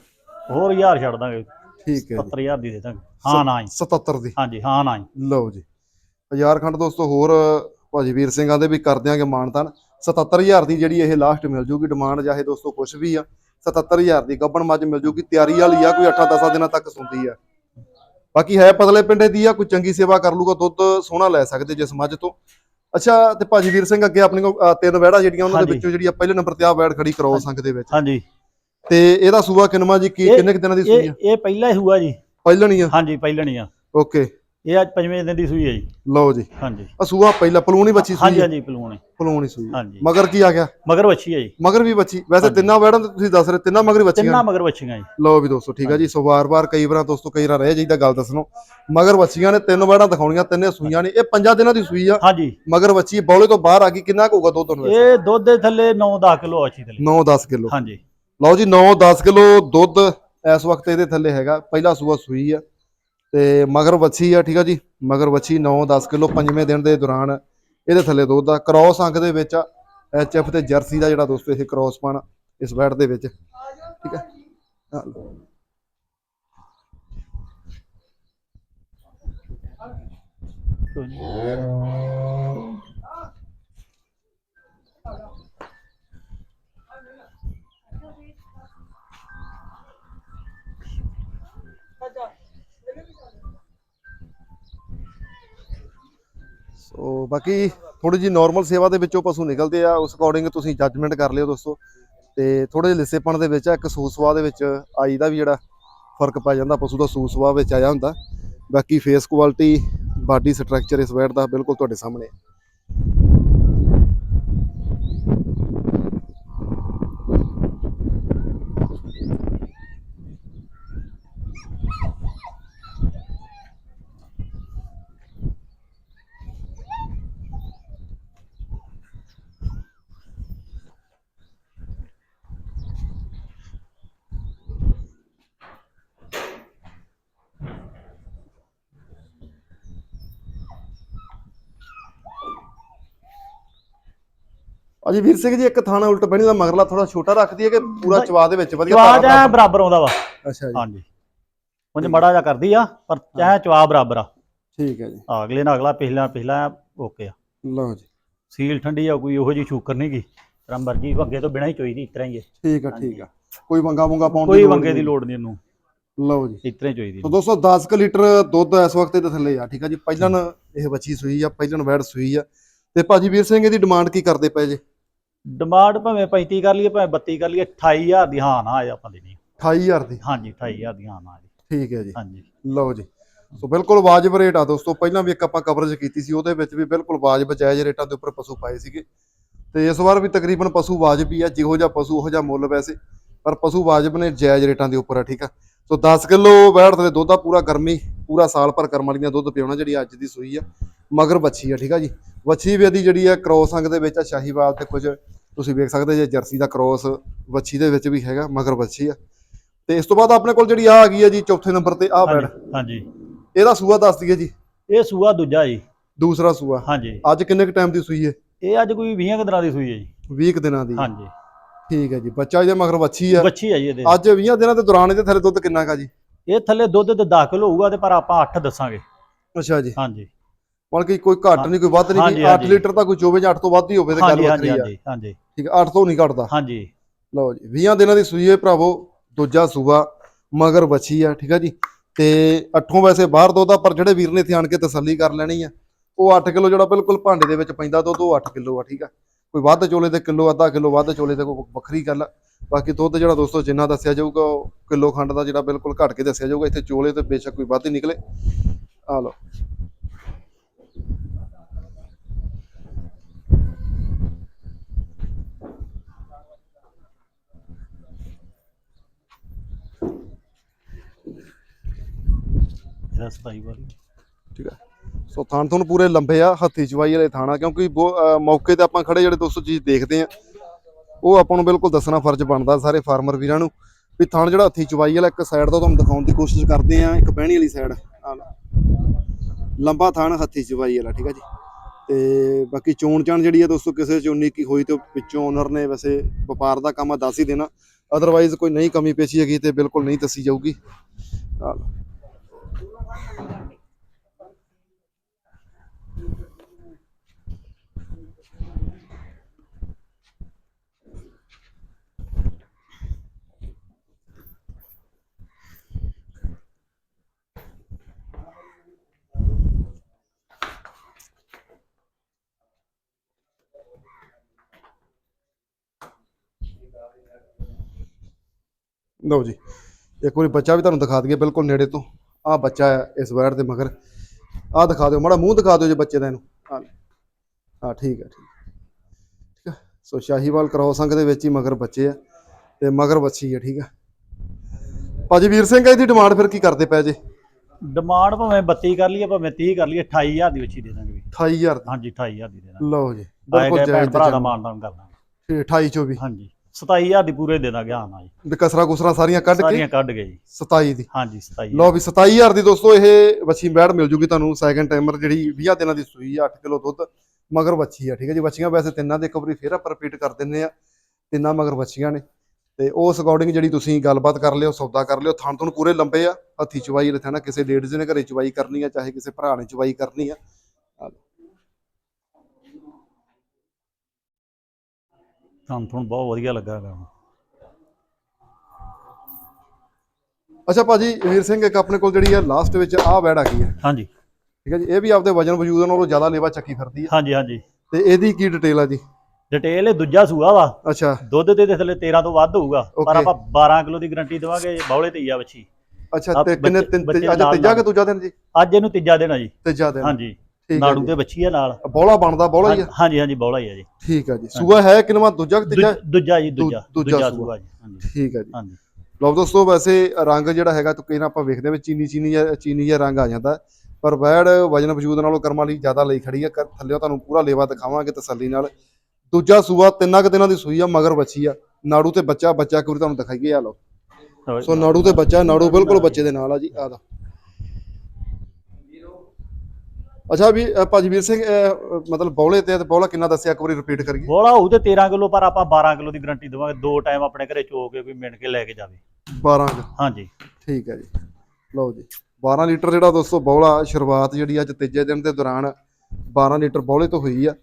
ਹੋਰ 1000 ਛੱਡ ਦਾਂਗੇ। ਠੀਕ ਹੈ ਜੀ। 70000 ਦੀ ਦੇ ਦਾਂਗੇ। ਹਾਂ ਨਾ ਹੀ 77 ਦੀ। ਹਾਂਜੀ ਹਾਂ ਨਾ ਹੀ ਲਓ ਜੀ। ਹਜ਼ਾਰ ਖੰਡ ਦੋਸਤੋ ਹੋਰ ਭਾਜੀ ਵੀਰ ਸਿੰਘਾਂ ਦੇ ਵੀ ਕਰ ਦਿਆਂਗੇ ਮਾਨਤਾਨ। 77000 ਦੀ ਜਿਹੜੀ ਇਹ ਲਾਸਟ ਮਿਲ ਜੂਗੀ ਡਿਮਾਂਡ ਚਾਹੇ ਦੋਸਤੋ ਕੁਝ ਵੀ ਆ 77000 ਦੀ ਗੱਬਣ ਮੱਝ ਮਿਲ ਜੂਗੀ। ਤਿਆਰੀ ਵਾਲੀ ਆ ਕੋਈ 8-10 ਦਿਨਾਂ ਤੱਕ ਸੁੰਦੀ ਆ। ਬਾਕੀ ਹੈ ਪਤਲੇ ਪਿੰਡੇ ਦੀ ਆ ਕੋਈ ਚੰਗੀ ਸੇਵਾ ਕਰ ਲੂਗਾ ਦੁੱਧ ਸੋਹਣਾ ਲੈ ਸਕਦੇ ਜਿਸ ਮੱਝ ਤੋਂ। ਅੱਛਾ ਤੇ ਭਾਜੀ ਵੀਰ ਸਿੰਘ ਅੱਗੇ ਆਪਣੇ ਕੋਲ ਤਿੰਨ ਵੈੜਾ ਜਿਹੜੀਆਂ ਉਹਨਾਂ ਦੇ। ਵਿੱਚੋਂ ਜਿਹੜੀ ਆ ਪਹਿਲੇ ਨੰਬਰ ਤੇ ਆ ਵੈੜ ਖੜੀ ਕਰਾਓ ਸੰਖ ਦੇ ਵਿੱਚ। ਹਾਂਜੀ। ਤੇ ਇਹਦਾ ਸੂਆ ਕਿੰਨਵਾ ਜੀ? ਕੀ ਕਿੰਨੇ ਕੁ ਦਿਨਾਂ ਦੀ ਸੂਈ ਆ? ਇਹ ਪਹਿਲਾ ਹੀ ਹੂਆ ਜੀ। ਪਹਿਲਣੀ ਆ? ਹਾਂਜੀ ਪਹਿਲਣੀ ਆ। ਓਕੇ। ਇਹ ਅੱਜ ਪੰਜਵੇਂ ਦਿਨ ਦੀ ਸੂਈ ਹੈ ਜੀ। ਲਓ ਜੀ। ਹਾਂਜੀ। ਅਸੂਆ ਪਹਿਲਾ ਪਲੂਣੀ ਬੱਚੀ ਹਾਂਜੀ ਸੂਈ ਹੈ ਹਾਂਜੀ ਪਲੂਣ। ਪਲੂਣੀ ਸੂਈ ਹੈ। ਹਾਂਜੀ। ਮਗਰ ਕੀ ਆ ਗਿਆ? ਮਗਰ ਵੱਛੀ ਹੈ ਜੀ। ਮਗਰ ਵੀ ਬੱਚੀ ਵੈਸੇ। ਤਿੰਨਾਂ ਵੈੜਾਂ ਤੇ ਤੁਸੀਂ ਦੱਸ ਰਹੇ ਤਿੰਨਾਂ ਮਗਰ ਹੀ ਬੱਚੀਆਂ ਤਿੰਨਾਂ ਮਗਰ ਵੱਛੀਆਂ ਜੀ। ਲਓ ਵੀ ਦੋਸਤੋ ਠੀਕ ਆ ਜੀ। ਸੋ ਵਾਰ-ਵਾਰ ਕਈ ਵਾਰ ਦੋਸਤੋ ਕਈ ਵਾਰ ਰਹਿ ਜਾਈਦਾ ਗੱਲ ਦੱਸਣੋ। ਮਗਰ ਬੱਚੀਆਂ ਨੇ ਤਿੰਨ ਵੈੜਾਂ ਦਿਖਾਉਣੀਆਂ ਤਿੰਨੇ ਸੂਈਆਂ ਨੇ। ਇਹ ਪੰਜਾਂ ਦਿਨਾਂ ਦੀ ਸੂਈ ਆ। ਹਾਂਜੀ। ਮਗਰ ਬੱਚੀ ਬੌਲੇ ਤੋਂ ਬਾਹਰ ਆ ਗਈ ਕਿੰਨਾ ਕੁ ਹੋਊਗਾ ਦੁੱਧ ਨੂੰ ਇਹ ਦੁੱਧ ਦੇ ਥੱਲੇ 9-10 ਕਿਲੋ ਅੱਛੀ ਥੱਲੇ 9-10 ਕਿਲੋ। ਹਾਂਜੀ। ਲਓ ਜੀ 9-10 ਕਿਲੋ ਦੁੱਧ ਇਸ ਵਕਤ ਇਹਦੇ ਥੱਲੇ ਹੈਗਾ। ਪਹਿਲਾ ਸੂਆ ਸੂਈ ਆ ਤੇ ਮਗਰ ਵੱਛੀ ਆ, ਠੀਕ ਆ ਜੀ? ਮਗਰ ਵੱਛੀ 9-10 ਕਿਲੋ ਪੰਜਵੇਂ ਦਿਨ ਦੇ ਦੌਰਾਨ ਇਹਦੇ ਥੱਲੇ ਦੁੱਧ ਆ। ਕ੍ਰੋਸ ਅੰਕ ਦੇ ਵਿੱਚ ਐਚ ਐਫ ਤੇ ਜਰਸੀ ਦਾ ਜਿਹੜਾ ਦੋਸਤੋ ਇਹ ਕ੍ਰੋਸ ਪਣ ਇਸ ਬੈਟ ਦੇ ਵਿੱਚ, ਠੀਕ ਹੈ। ਆਹ ਸੋ ਬਾਕੀ ਥੋੜੀ ਜੀ ਨਾਰਮਲ ਸੇਵਾ ਦੇ ਵਿੱਚੋਂ ਪਸ਼ੂ ਨਿਕਲਦੇ ਆ ਉਸ ਅਕੋਰਡਿੰਗ ਤੁਸੀਂ ਜੱਜਮੈਂਟ ਕਰ ਲਿਓ ਦੋਸਤੋ। ਤੇ ਥੋੜੇ ਜਿਹੇ ਲਿਸੇਪਣ ਦੇ ਵਿੱਚ ਆ, ਇੱਕ ਸੂਸਵਾ ਦੇ ਵਿੱਚ ਆਈ ਦਾ ਵੀ ਜਿਹੜਾ ਫ਼ਰਕ ਪੈ ਜਾਂਦਾ ਪਸ਼ੂ ਦਾ ਸੂਸਵਾ ਵਿੱਚ ਆਇਆ ਹੁੰਦਾ। ਬਾਕੀ ਫੇਸ ਕੁਆਲਿਟੀ ਬਾਡੀ ਸਟਰਕਚਰ ਇਸ ਵੈਟ ਦਾ ਬਿਲਕੁਲ ਤੁਹਾਡੇ ਸਾਹਮਣੇ। ਅਜੀ ਵੀਰ ਸਿੰਘ ਜੀ ਇੱਕ ਥਾਣਾ ਉਲਟ ਬਣੀ ਦਾ ਮਗਰਲਾ ਥੋੜਾ ਛੋਟਾ ਰੱਖਦੀ ਹੈ ਕਿ ਪੂਰਾ ਚਵਾ ਦੇ ਵਿੱਚ ਵਧੀਆ ਚਵਾ ਐ ਬਰਾਬਰ ਆਉਂਦਾ ਵਾ। ਅੱਛਾ ਜੀ। ਹਾਂਜੀ। ਉਂਝ ਮੜਾ ਜਾ ਕਰਦੀ ਆ ਪਰ ਚਾਹ ਚਵਾ ਬਰਾਬਰ ਆ। ਠੀਕ ਹੈ ਜੀ। ਆ, ਅਗਲੇ ਨਾਲ ਅਗਲਾ ਪਿਛਲਾ ਪਿਛਲਾ ਓਕੇ ਆ। ਲਓ ਜੀ। ਸੀਲ ਠੰਡੀ ਆ ਕੋਈ ਉਹੋ ਜੀ ਸ਼ੂਕਰ ਨਹੀਂ ਗੀ। ਤੇਰਾ ਮਰਜ਼ੀ ਵੰਗੇ ਤੋਂ ਬਿਨਾਂ ਹੀ ਚੋਈ ਦੀ ਇਤਰਾ ਹੀ ਹੈ ਠੀਕ ਆ ਠੀਕ ਆ। ਕੋਈ ਵੰਗਾ ਵੰਗਾ ਪਾਉਣ ਕੋਈ ਵੰਗੇ ਦੀ। ਲੋੜ ਨਹੀਂ ਇਹਨੂੰ ਲਓ ਜੀ। ਇਤਰਾ ਹੀ ਚੋਈ ਦੀ ਤਾਂ ਦੋਸਤੋ 10 ਕੁ ਲੀਟਰ ਦੁੱਧ ਇਸ ਵਕਤ ਇਹਦੇ ਥੱਲੇ ਆ ਠੀਕ ਆ ਜੀ। ਪਹਿਲਣ ਇਹ ਬੱਚੀ ਸੂਈ ਆ ਪਹਿਲਣ ਵੈੜ ਸੂਈ ਆ। ਤੇ ਭਾਜੀ ਵੀਰ ਸਿੰਘ ਇਹਦੀ ਡਿਮਾਂਡ ਕੀ ਕਰਦੇ ਪਏ ਜੇ? ਡਿਮਾਂਡ ਭਾਵੇਂ 35 ਕਰ ਲਈਏ ਭਾਵੇਂ 32 ਕਰ ਲਈਏ 28000 ਦੀ ਹਾਂ ਨਾ ਆਏ ਆਪਾਂ ਦੇਣੀ 28000 ਦੀ? ਹਾਂਜੀ 28000 ਦੀ ਹਾਂ ਨਾ ਆਏ। ਠੀਕ ਹੈ ਜੀ। ਹਾਂਜੀ। ਲਓ ਜੀ। ਸੋ ਬਿਲਕੁਲ ਵਾਜਬ ਰੇਟ ਆ ਦੋਸਤੋ। ਪਹਿਲਾਂ ਵੀ ਇੱਕ ਆਪਾਂ ਕਵਰੇਜ ਕੀਤੀ ਸੀ ਉਹਦੇ ਵਿੱਚ ਵੀ ਬਿਲਕੁਲ ਵਾਜਬ ਜਾਇਜ਼ ਰੇਟਾਂ ਦੇ ਉੱਪਰ ਪਸ਼ੂ ਪਾਏ ਸੀਗੇ। ਤੇ ਇਸ ਵਾਰ ਵੀ ਤਕਰੀਬਨ ਪਸ਼ੂ ਵਾਜਬ ਹੀ ਆ ਜਿਹੋ ਜਿਹਾ ਪਸ਼ੂ ਉਹੋ ਜਿਹਾ ਮੁੱਲ ਵੈਸੇ। ਪਰ ਪਸ਼ੂ ਵਾਜਬ ਨੇ ਜਾਇਜ਼ ਰੇਟਾਂ ਦੇ ਉੱਪਰ ਆ ਠੀਕ ਆ? ਸੋ 10 ਕਿਲੋ ਬੈਠ ਤੇ ਦੁੱਧ ਆ ਪੂਰਾ ਗਰਮੀ ਪੂਰਾ ਸਾਲ ਭਰ ਕਰਮ ਵਾਲੀਆਂ ਦੁੱਧ ਪਿਉਣਾ ਜਿਹੜੀ ਅੱਜ ਦੀ ਸੂਈ ਆ ਮਗਰ ਬੱਚੀ ਆ ਠੀਕ ਆ ਜੀ? ਵੱਛੀ ਵੀ ਇਹਦੀ ਜਿਹੜੀ ਆ ਕ੍ਰੋਸ ਅੰਗ ਦੇ ਵਿੱਚ ਆ ਸ਼ਾਹੀਵਾਲ ਤੇ ਕੁਝ ਤੁਸੀਂ ਵੇਖ ਸਕਦੇ ਜੇ ਜਰਸੀ ਦਾ ਕ੍ਰੋਸ ਵੱਛੀ ਦੇ ਵਿੱਚ ਵੀ ਹੈਗਾ ਮਗਰ ਬੱਚੀ ਆ। ਤੇ ਇਸ ਤੋਂ ਬਾਅਦ ਆਪਣੇ ਕੋਲ ਜਿਹੜੀ ਆ ਆ ਗਈ ਆ ਜੀ ਚੌਥੇ ਨੰਬਰ ਤੇ ਆ ਬੈੜ ਹਾਂਜੀ ਇਹਦਾ ਸੂਆ ਦੱਸ ਦਈਏ ਜੀ। ਇਹ ਸੂਆ ਦੂਜਾ ਜੀ। ਦੂਸਰਾ ਸੂਆ। ਹਾਂਜੀ। ਅੱਜ ਕਿੰਨੇ ਕ ਟਾਈਮ ਦੀ ਸੂਈ ਹੈ ਇਹ ਅੱਜ ਕੋਈ 20 ਕੁ ਦਿਨਾਂ ਦੀ ਸੂਈ ਹੈ ਜੀ। 20 ਕੁ ਦਿਨਾਂ ਦੀ। ਹਾਂਜੀ। ਠੀਕ ਹੈ ਜੀ ਬੱਚਾ ਇਹਦੇ ਮਗਰ ਵੱਛੀ ਆ। ਬੱਚੀ ਹੈ ਜੀ ਇਹਦੇ। ਅੱਜ 20 ਦਿਨਾਂ ਦੇ ਦੌਰਾਨ ਇਹਦੇ ਥੱਲੇ ਦੁੱਧ ਕਿੰਨਾ ਕਾ ਜੀ? ਇਹ ਥੱਲੇ ਦੁੱਧ ਤੇ ਦਾਖਲ ਹੋਊਗਾ ਤੇ ਪਰ ਆਪਾਂ 8 ਦੱਸਾਂਗੇ। ਅੱਛਾ ਜੀ। ਹਾਂਜੀ। ਮਤਲਬ ਕਿ ਕੋਈ ਘੱਟ ਨਹੀਂ ਕੋਈ ਵੱਧ ਨਹੀਂ ਹਾਂਜੀ, 8 ਹਾਂਜੀ। ਲੀਟਰ ਤਾਂ ਕੋਈ ਚੋਵੇ ਜਾਂ 8 ਤੋਂ ਵੱਧ ਹੀ ਹੋਵੇ ਤੇ ਗੱਲ ਵੱਖਰੀ ਆ। ਹਾਂਜੀ ਹਾਂਜੀ। ਠੀਕ ਹੈ 8 ਤੋਂ ਨਹੀਂ ਘਟਦਾ। ਹਾਂਜੀ। ਲਓ ਜੀ 20 ਦਿਨਾਂ ਦੀ ਸੂਈ ਹੈ ਭਰਾਵੋ ਦੂਜਾ ਸੂਆ ਮਗਰ ਵੱਛੀ ਆ ਠੀਕ ਹੈ ਜੀ। ਤੇ ਅੱਠੋਂ ਵੈਸੇ ਬਾਹਰ ਦੁੱਧ ਆ ਪਰ ਜਿਹੜੇ ਵੀਰ ਨੇ ਇੱਥੇ ਆਣ ਕੇ ਤਸੱਲੀ ਕਰ ਲੈਣੀ ਆ ਉਹ 8 ਕਿਲੋ ਜਿਹੜਾ ਬਿਲਕੁਲ ਭਾਂਡੇ ਦੇ ਵਿੱਚ ਪੈਂਦਾ ਦੁੱਧ ਉਹ 8 ਕਿਲੋ ਆ ਠੀਕ ਆ। ਕੋਈ ਵੱਧ ਚੋਲੇ ਤੇ ਕਿਲੋ ਅੱਧਾ ਕਿਲੋ ਵੱਧ ਚੋਲੇ ਤੇ ਕੋਈ ਵੱਖਰੀ ਗੱਲ ਆ। ਬਾਕੀ ਦੁੱਧ ਜਿਹੜਾ ਦੋਸਤੋ ਜਿੰਨਾ ਦੱਸਿਆ ਜਾਊਗਾ ਉਹ ਕਿਲੋ ਖੰਡ ਦਾ ਜਿਹੜਾ ਬਿਲਕੁਲ ਘੱਟ ਕੇ ਦੱਸਿਆ ਜਾਊਗਾ ਇੱਥੇ ਚੋਲੇ ਤੇ ਬੇਸ਼ੱਕ ਕੋਈ ਵੱਧ ਹੀ ਨਿਕਲੇ। ਆ ਲਓ। ਇਹਦਾ ਸਫ਼ਾਈ ਵਾਲੀ। ਠੀਕ ਆ ਸੋ ਥਾਣ ਤੁਹਾਨੂੰ ਪੂਰੇ ਲੰਬੇ ਆ, ਹੱਥੀ ਚਵਾਈ ਵਾਲੇ ਥਾਣਾ, ਕਿਉਂਕਿ ਮੌਕੇ ਤੇ ਆਪਾਂ ਖੜੇ ਜਿਹੜੇ ਦੋਸਤੋ ਚੀਜ਼ ਦੇਖਦੇ ਆ, ਉਹ ਆਪਾਂ ਨੂੰ ਬਿਲਕੁਲ ਦੱਸਣਾ ਫਰਜ਼ ਬਣਦਾ ਸਾਰੇ ਫਾਰਮਰ ਵੀਰਾਂ ਨੂੰ, ਵੀ ਥਾਣ ਜਿਹੜਾ ਹੱਥੀ ਚਵਾਈ ਵਾਲਾ, ਇੱਕ ਸਾਈਡ ਤੋਂ ਤੁਹਾਨੂੰ ਦਿਖਾਉਣ ਦੀ ਕੋਸ਼ਿਸ਼ ਕਰਦੇ ਆ, ਇੱਕ ਪਹਿਣੀ ਵਾਲੀ ਸਾਈਡ ਲੰਬਾ ਥਾਣ ਹੱਥੀ ਚਵਾਈ ਵਾਲਾ, ਠੀਕ ਆ ਜੀ। ਤੇ ਬਾਕੀ ਚੋਣ ਚਾਣ ਜਿਹੜੀ ਆ ਦੋਸਤੋ, ਕਿਸੇ ਚੋਂ ਕੀ ਹੋਈ ਤੇ ਵਿੱਚੋਂ ਓਨਰ ਨੇ ਵੈਸੇ ਵਪਾਰ ਦਾ ਕੰਮ ਆ ਦੱਸ ਹੀ ਦੇਣਾ ਅਦਰਵਾਈਜ਼ ਕੋਈ ਨਹੀਂ ਕਮੀ ਪੇਸ਼ੀ ਹੈਗੀ ਤੇ ਬਿਲਕੁਲ ਨਹੀਂ ਦੱਸੀ ਜਾਊਗੀ। ਲਓ। ਜੀ ਇੱਕ ਵਾਰੀ ਬੱਚਾ ਵੀ ਤੁਹਾਨੂੰ ਦਿਖਾ ਦਈਏ ਬਿਲਕੁਲ ਨੇੜੇ ਤੋਂ ਆਹ ਬੱਚਾ ਇਸ ਵਾਰ ਦੇ ਮਗਰ। ਆਹ ਦਿਖਾ ਦਿਓ ਮਾੜਾ ਮੂੰਹ ਦਿਖਾ ਦਿਓ ਜੇ ਬੱਚੇ ਦਾ ਇਹਨੂੰ। ਆ ਠੀਕ ਹੈ ਠੀਕ ਹੈ ਸੋ ਸ਼ਾਹੀਵਾਲ ਕ੍ਰੋਸ ਅੰਗ ਦੇ ਵਿੱਚ ਹੀ ਮਗਰ ਬੱਚੇ ਆ ਤੇ ਮਗਰ ਬੱਚੀ ਹੈ ਠੀਕ ਹੈ ਭਾਜੀ ਵੀਰ ਸਿੰਘ ਇਹਦੀ ਡਿਮਾਂਡ ਫਿਰ ਕੀ ਕਰਦੇ ਪਏ ਜੇ? ਡਿਮਾਂਡ ਭਾਵੇਂ 32 ਕਰ ਲਈਏ ਭਾਵੇਂ 30 ਕਰ ਲਈਏ 28000 ਦੀ ਬੱਚੀ ਦੇ ਦਾਂਗੇ ਵੀ। 28000 ਦੀ। ਹਾਂਜੀ 28000 ਦੀ ਦੇ ਦਾਂਗੇ। ਲਓ ਜੀ ਬਿਲਕੁਲ ਜਾਇਜ਼ ਭਰਾ ਦਾ ਮਾਨਦਾਨ ਕਰ ਦਾਂਗੇ ਠੀਕ, 28 24 ਹਾਂਜੀ। 27000 ਦੀ ਪੂਰੇ ਦੇ ਦਾਂਗੇ ਹਾਂ ਨਾ ਜੀ। ਵੀ ਕਸਰਾ ਕੁਸਰਾ ਸਾਰੀਆਂ ਕੱਢ ਕੇ? ਸਾਰੀਆਂ ਕੱਢ ਗਏ ਜੀ। 27 ਦੀ। ਹਾਂਜੀ 27 ਲਓ ਵੀ 27000 ਦੀ ਦੋਸਤੋ ਇਹ ਵੱਛੀ ਬੈੜ ਮਿਲ ਜੂਗੀ ਤੁਹਾਨੂੰ। ਸੈਕੰਡ ਟਾਈਮਰ ਜਿਹੜੀ 20 ਦਿਨਾਂ ਦੀ ਸੂਈ ਆ 8 ਕਿਲੋ ਦੁੱਧ ਮਗਰ ਵੱਛੀ ਆ ਠੀਕ ਹੈ ਜੀ। ਵੱਛੀਆਂ ਵੈਸੇ ਤਿੰਨਾਂ ਦੇ ਇੱਕ ਵਾਰੀ ਫੇਰ ਆਪਾਂ ਰਿਪੀਟ ਕਰ ਦਿੰਨੇ ਆ ਤਿੰਨਾਂ ਮਗਰ ਵੱਛੀਆਂ ਨੇ। ਤੇ ਉਸ ਅਕੋਰਡਿੰਗ ਜਿਹੜੀ ਤੁਸੀਂ ਗੱਲਬਾਤ ਕਰ ਲਿਓ ਸੌਦਾ ਕਰ ਲਿਓ ਥਣ ਥਣ ਪੂਰੇ ਲੰਬੇ ਆ। ਹੱਥੀ ਚਵਾਈ ਲਿਖਣਾ ਕਿਸੇ ਲੇਡੀਜ਼ ਨੇ ਘਰੇ ਚਵਾਈ ਕਰਨੀ ਆ ਚਾਹੇ ਕਿਸੇ ਭਰਾ ਨੇ ਚਵਾਈ ਕਰਨੀ ਆ। ਤੁਹਾਨੂੰ ਤੁਹਾਨੂੰ ਬਹੁਤ ਵਧੀਆ ਲੱਗਾ ਹੈਗਾ ਅੱਛਾ ਭਾਜੀ ਵੀਰ ਸਿੰਘ ਇੱਕ ਆਪਣੇ ਕੋਲ ਜਿਹੜੀ ਆ ਲਾਸਟ ਵਿੱਚ ਆਹ ਬੈੜ ਆ ਗਈ ਹੈ। ਹਾਂਜੀ। ਠੀਕ ਹੈ ਜੀ ਇਹ ਵੀ ਆਪਦੇ ਵਜਨ ਵਜੂਦ ਨਾਲੋਂ ਜ਼ਿਆਦਾ ਲੇਵਾ ਚੱਕੀ ਫਿਰਦੀ ਆ ਹਾਂਜੀ ਹਾਂਜੀ। ਤੇ ਇਹਦੀ ਕੀ ਡਿਟੇਲ ਆ ਜੀ? ਡਿਟੇਲ ਇਹ ਦੂਜਾ ਸੂਆ ਵਾ। ਅੱਛਾ। ਦੁੱਧ ਦੇ ਥੱਲੇ 13 ਤੋਂ ਵੱਧ ਹੋਊਗਾ। ਪਰ Okay. ਆਪਾਂ 12 ਕਿਲੋ ਦੀ ਗਾਰੰਟੀ ਦੇਵਾਂਗੇ ਬੌਲੇ ਤੇ ਹੀ ਆ ਬੱਚੀ ਅੱਛਾ ਆਹ ਤੇ ਕਿੰਨੇ ਬੱਚੇ- ਤਿੰਨ ਬੱਚੇ ਅੱਜ ਨਾਲ ਤੀਜਾ ਕਿ। ਦੂਜਾ ਦਿਨ ਜੀ? ਅੱਜ ਇਹਨੂੰ ਤੀਜਾ ਦੇਣਾ ਜੀ। ਤੀਜਾ ਦਿਨ। ਹਾਂਜੀ। ਠੀਕ ਨਾੜੂ ਜੀ। ਤੇ ਬੱਚੀ ਆ ਨਾਲ। ਬੋਲਾ ਬਣਦਾ ਬੋਲਾ ਹੀ ਆ? ਹਾਂਜੀ ਹਾਂਜੀ ਬੌਲਾ ਹੀ ਆ ਜੀ। ਠੀਕ ਹੈ ਜੀ। ਸੂਆ ਹੈ ਕਿਨਵਾ ਦੂਜਾ ਕਿ ਤੀਜਾ? ਦੂਜਾ ਜੀ ਦੂਜਾ। ਦੂਜਾ ਸੂਆ। ਜੀ ਹਾਂਜੀ। ਠੀਕ ਹੈ ਜੀ। ਹਾਂਜੀ। ਲਓ ਦੋਸਤੋ ਵੈਸੇ ਰੰਗ ਜਿਹੜਾ ਹੈਗਾ ਤੁਕੇ ਨਾ ਆਪਾਂ ਵੇਖਦੇ ਵਿੱਚ ਚੀਨੀ ਚੀਨੀ ਜਿਹਾ ਚੀਨੀ ਜਿਹਾ ਰੰਗ ਆ ਜਾਂਦਾ। ਪਰ ਵੈੜ ਵਜਨ ਵਜੂਦ ਨਾਲੋਂ ਕਰਮਾਂ ਲਈ ਜ਼ਿਆਦਾ ਲਈ ਖੜੀ ਆ। ਥੱਲਿਓਂ ਤੁਹਾਨੂੰ ਪੂਰਾ ਲੇਵਾ ਦਿਖਾਵਾਂਗੇ ਤਸੱਲੀ ਨਾਲ। ਦੂਜਾ ਸੂਆ ਤਿੰਨਾਂ ਕੁ ਦਿਨਾਂ ਦੀ ਸੂਈ ਆ ਮਗਰ ਬੱਚੀ ਆ। ਨਾੜੂ ਤੇ ਬੱਚਾ ਬੱਚਾ ਵਾਰੀ ਤੁਹਾਨੂੰ ਦਿਖਾਈਏ। ਆ ਲਓ। ਸੋ ਨਾੜੂ ਤੇ ਬੱਚਾ ਨਾੜੂ ਬਿਲਕੁਲ ਬੱਚੇ ਦੇ ਨਾਲ ਆ ਜੀ। ਆ ਦਾ ਅੱਛਾ ਵੀ ਅ, ਭਾਜੀ ਵੀਰ ਸਿੰਘ ਅ, ਮਤਲਬ ਬੌਲੇ ਤੇ ਤੇ ਬੌਲਾ ਕਿੰਨਾ ਦੱਸਿਆ? ਇੱਕ ਵਾਰੀ ਰਿਪੀਟ ਕਰੀਏ। ਬੋਲਾ ਹੋਊ ਤੇ 13 ਕਿਲੋ ਪਰ ਆਪਾਂ 12 ਕਿਲੋ ਦੀ ਗਾਰੰਟੀ ਦੇਵਾਂਗੇ। ਦੋ ਟਾਈਮ ਆਪਣੇ ਘਰੇ ਚੋ ਕੇ ਕੋਈ ਮਿਣ ਕੇ ਲੈ ਕੇ ਜਾਵੇ। 12 ਕੁ। ਹਾਂਜੀ। ਠੀਕ ਹੈ ਜੀ। ਲਓ ਜੀ 12 ਲੀਟਰ ਜਿਹੜਾ ਦੋਸਤੋ ਬੌਲਾ ਸ਼ੁਰੂਆਤ ਜਿਹੜੀ ਅੱਜ ਤੀਜੇ ਦਿਨ ਦੇ ਦੌਰਾਨ 12 ਲੀਟਰ ਬੌਲੇ ਤੋਂ ਹੋਈ ਆ।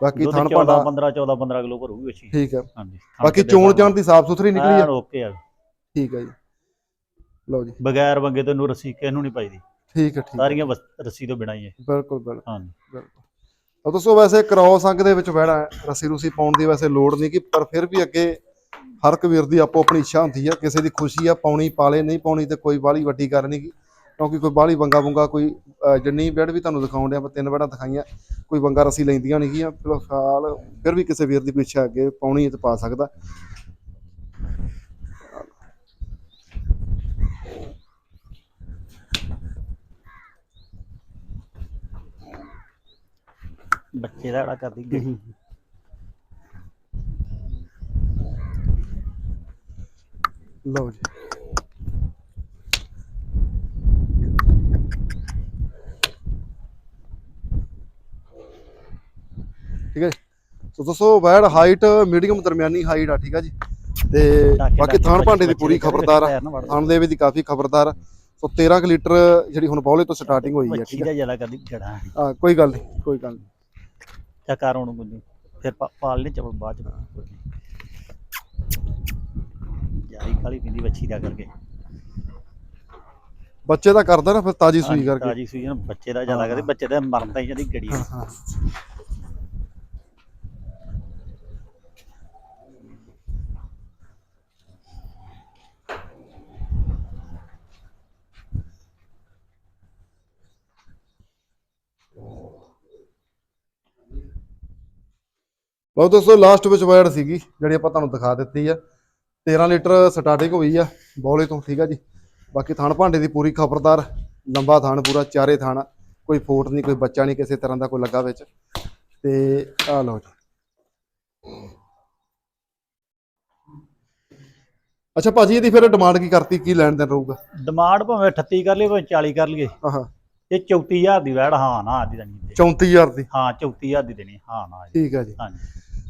ਬਾਕੀ ਦੁੱਧ ਥਣ 14 ਭਾਂਡਾ 15 14 15 ਕਿਲੋ ਭਰੂਗੀ ਬੱਚੀ। ਠੀਕ ਹੈ ਹਾਂਜੀ ਬਾਕੀ ਚੋਣ ਜਾਣ ਦੀ ਸਾਫ਼ ਸੁਥਰੀ ਨਿਕਲੀ ਆ। ਓਕੇ ਆ। ਠੀਕ ਹੈ ਜੀ। ਲਓ ਜੀ। ਬਗੈਰ ਵੰਗੇ ਤੇ ਨੂੰ ਰੱਸੀ ਕਿਸੇ ਨੂੰ ਨਹੀਂ ਪਾਈਦੀ। ਠੀਕ ਹੈ ਠੀਕ ਹੈ। ਸਾਰੀਆਂ ਰੱਸੀ ਤੋਂ ਬਿਨਾਂ ਹੀ ਹੈ ਬਿਲਕੁਲ ਬਿਲਕੁਲ। ਹਾਂਜੀ। ਬਿਲਕੁਲ ਉਹ ਦੋਸਤੋ ਵੈਸੇ ਕ੍ਰੋਸ ਅੰਗ ਦੇ ਵਿੱਚ ਬਹਿਣਾ ਹੈ ਰੱਸੀ ਰੂਸੀ ਪਾਉਣ ਦੀ ਵੈਸੇ ਲੋੜ ਨਹੀਂ ਕਿ ਪਰ ਫਿਰ ਵੀ ਅੱਗੇ ਹਰ ਇੱਕ ਵੀਰ ਦੀ ਆਪੋ ਆਪਣੀ ਇੱਛਾ ਹੁੰਦੀ ਆ ਕਿਸੇ ਦੀ ਖੁਸ਼ੀ ਆ ਪਾਉਣੀ ਪਾਲੇ ਨਹੀਂ ਪਾਉਣੀ ਤੇ ਕੋਈ ਬਾਹਲੀ ਵੱਡੀ ਗੱਲ ਨਹੀਂ ਗੀ ਕਿਉਂਕਿ ਕੋਈ ਬਾਹਲੀ ਵੰਗਾ ਵੰਗਾ ਕੋਈ ਅਹ, ਜਿੰਨੀ ਬੈਡ ਵੀ ਤੁਹਾਨੂੰ ਦਿਖਾਉਣ ਡਿਆ ਆਪਾਂ ਤਿੰਨ ਬੈਡਾਂ ਦਿਖਾਈਆਂ ਕੋਈ ਵੰਗਾ ਰੱਸੀ ਲੈਂਦੀਆਂ ਨਹੀਂ ਗੀਆਂ ਫਿਲਹਾਲ ਫਿਰ ਵੀ ਕਿਸੇ ਵੀਰ ਦੀ ਕੋਈ ਇੱਛਾ ਅੱਗੇ ਪਾਉਣੀ ਹੈ ਤੇ ਪਾ ਸਕਦਾ। ਬੱਚੇ ਦਾ ਜਿਹੜਾ ਕਰਦੀ ਗਈ ਲਓ ਜੀ। ਠੀਕ ਹੈ। ਸੋ ਦੋਸਤੋ ਵੈੜ ਹਾਈਟ ਮੀਡੀਅਮ ਦਰਮਿਆਨੀ ਹਾਈਟ ਆ ਠੀਕ ਆ ਜੀ। ਤੇ ਬਾਕੀ ਥਾਣ ਭਾਂਡੇ ਦੀ ਪੂਰੀ ਖਬਰਦਾਰ ਆ। ਥਾਣ ਦੇ। ਵੀ ਦੀ ਕਾਫੀ ਖਬਰਦਾਰ। ਸੋ 13 ਕੁ ਲੀਟਰ ਜਿਹੜੀ ਹੁਣ ਬੌਲੇ ਤੋਂ ਸਟਾਰਟਿੰਗ ਹੋਈ ਹੈ ਠੀਕ ਦਾ ਜ਼ਿਆਦਾ ਕਰਦੀ ਜੜਾ ਕੋਈ ਗੱਲ ਨਹੀਂ ਕੋਈ ਗੱਲ ਨਹੀਂ। ਚਾ ਕਰ ਹੁਣ ਗੁੰਦੀ ਫਿਰ ਪਾ- ਪਾਲ ਲੈ ਚਵਲ ਬਾਅਦ ਚ। ਜਾਈ ਖਾਲੀ ਪਿੰਦੀ ਬੱਚੀ ਦਾ ਕਰਕੇ। ਬੱਚੇ ਦਾ ਕਰਦਾ ਨਾ ਫਿਰ ਤਾਜੀ ਸੂਈ ਕਰਕੇ। ਤਾਜੀ ਸੂਈ ਨਾ ਬੱਚੇ ਦਾ ਜ਼ਿਆਦਾ ਕਰਦੀ ਬੱਚੇ ਦਾ ਮਰਨ ਤਾਂ ਹੀ ਜਾਂਦੀ ਗੜੀ ਹਾਂ ਹਾਂ। ਲਓ ਦੋਸਤੋ ਲਾਸਟ ਵਿੱਚ ਵੈੜ ਸੀਗੀ ਜਿਹੜੀ ਆਪਾਂ ਤੁਹਾਨੂੰ ਦਿਖਾ ਦਿੱਤੀ ਆ। 13 ਲੀਟਰ ਸਟਾਰਟਿੰਗ ਹੋਈ ਆ ਬੌਲੇ ਤੋਂ ਠੀਕ ਆ ਜੀ। ਬਾਕੀ ਥਣ ਭਾਂਡੇ ਦੀ ਪੂਰੀ ਖਬਰਦਾਰ ਲੰਬਾ ਥਣ ਪੂਰਾ ਚਾਰੇ ਥਣ। ਕੋਈ ਫੋਟ ਨਹੀਂ ਕੋਈ ਬੱਚਾ ਨਹੀਂ ਕਿਸੇ ਤਰ੍ਹਾਂ ਦਾ ਕੋਈ ਲੱਗਾ ਵਿੱਚ। ਤੇ ਆ ਲਓ ਜੀ। ਅੱਛਾ ਭਾਜੀ ਇਹਦੀ ਫਿਰ ਡਿਮਾਂਡ ਕੀ ਕਰਤੀ ਕੀ ਲੈਣ ਦੇਣ ਰਹੂਗਾ? ਡਿਮਾਂਡ ਭਾਵੇਂ 38 ਕਰ ਲਈਏ ਭਾਵੇਂ 40 ਕਰ ਲਈਏ। ਆਹਾ। ਇਹ 34000 ਦੀ ਵੈੜ ਹਾਂ ਨਾ ਦੀ ਦੇਣੀ ਹੈ। 34000 ਦੀ? ਹਾਂ 34000 ਦੀ ਦੇਣੀ ਹਾਂ ਨਾ। ਠੀਕ ਹੈ ਜੀ। ਹਾਂਜੀ।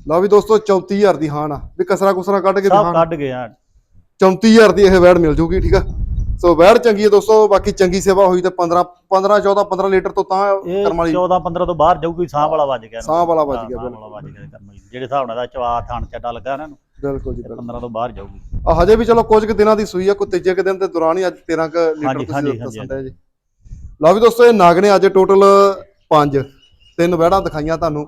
ਲਓ ਵੀ ਦੋਸਤੋ 34000 ਦੀ ਹਾਂ ਨਾ ਵੀ ਕਸਰਾ ਕੁਸਰਾ ਕੱਢ ਕੇ ਸਭ ਦਿਖਾਣ ਕੱਢ ਗਏ ਆ। 34000 ਦੀ ਇਹ ਵੈੜ ਮਿਲ ਜੂਗੀ ਠੀਕ ਆ? ਸੋ ਵੈੜ ਚੰਗੀ ਹੈ ਦੋਸਤੋ ਬਾਕੀ ਚੰਗੀ ਸੇਵਾ ਹੋਈ ਤੇ 15 15 14 15 ਲੀਟਰ ਤੋਂ ਤਾਂ ਇਹ ਕਰਮ ਵਾਲੀ 14 15 ਤੋਂ ਬਾਹਰ ਜਾਊਗੀ ਸਾਹ ਵਾਲਾ ਵੱਜ ਗਿਆ। ਸਾਹ ਵਾਲਾ ਵੱਜ ਗਿਆ, ਸਾਹ ਵਾਲਾ ਵੱਜ ਗਿਆ ਕਰਮ ਵਾਲੀ। ਜਿਹੜੇ ਹਿਸਾਬ ਨਾਲ ਦਾ ਚਵਾ ਥਾਣ ਚੱਡਾ ਲੱਗਾ ਨਾ ਇਹਨੂੰ, ਬਿਲਕੁਲ ਜੀ ਤੇ ਬਿਲਕੁਲ 15 ਤੋਂ ਬਾਹਰ ਜਾਊਗੀ। ਆ ਹਜੇ ਵੀ ਚਲੋ ਕੁਝ ਕੁ ਦਿਨਾਂ ਦੀ ਸੂਈ ਆ ਕੋਈ ਤੀਜੇ ਕੁ ਦਿਨ ਦੇ ਦੌਰਾਨ ਹੀ ਅੱਜ 13 ਕੁ ਲੀਟਰ ਹਾਂਜੀ, ਤੁਸੀਂ ਹਾਂਜੀ, ਦੱਸਣ ਦੇ ਜੀ। ਲਓ ਵੀ ਦੋਸਤੋ ਇਹ ਨਾਗ ਨੇ ਅੱਜ ਟੋਟਲ 5 ਤਿੰਨ ਵਹਿੜਾਂ ਦਿਖਾਈਆਂ ਤੁਹਾਨੂੰ।